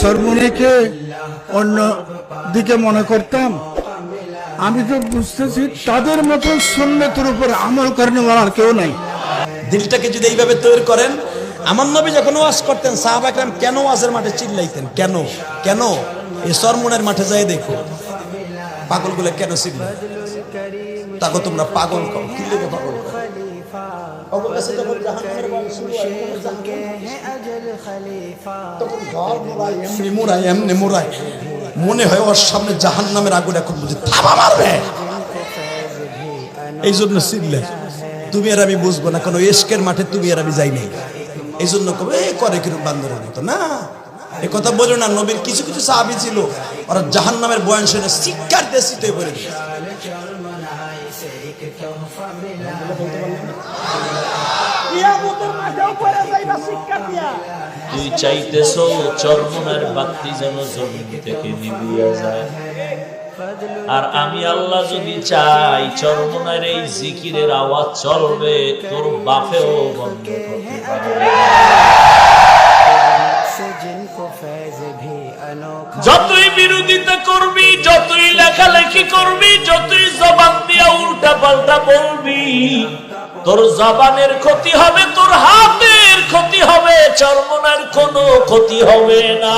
সরমুনিকে অন্য দিকে মনে করতাম। আমি তো বুঝতেছি তাদের মতো সুন্নতের উপর আমল করেন আর কেউ নাই। দিলটাকে যদি এইভাবে তৈরি করেন, আমার নবী যখন ওয়াজ করতেন, সাহাবা একরাম কেন ওয়াজের মাঠে চিল্লাইতেন? কেন? কেন? এই সরমনের মাঠে যাই দেখো। পাগলগুলো কেন চিল্লায়? তাকে তোমরা পাগল কও। কি লেগে পাগল? কও? মনে হয় ওর সামনে জাহান নামের আগুন এখন বুঝে থাবা মারবে। এই জন্য চিল্লে তুমি আর আমি বুঝব না কোনো এসকের মাঠে তুমি আর আমি যাই নাই এই জন্য কবে করে কিরম বান্দরের মতো? না এ কথা বলো না নবীর কিছু কিছু সাহাবি ছিল। ওরা জাহান নামের বয়ান শুনে শিক্ষার দেশিতে দিল আর আমি আল্লাহ যদি চাই, চরমনের এই জিকিরের আওয়াজ চলবে, তোর বাপেও যতই বিরোধিতা করবি, যতই লেখালেখি করবি তোর জবানের ক্ষতি হবে তোর হাতের ক্ষতি হবে চর্মনার কোনো ক্ষতি হবে না।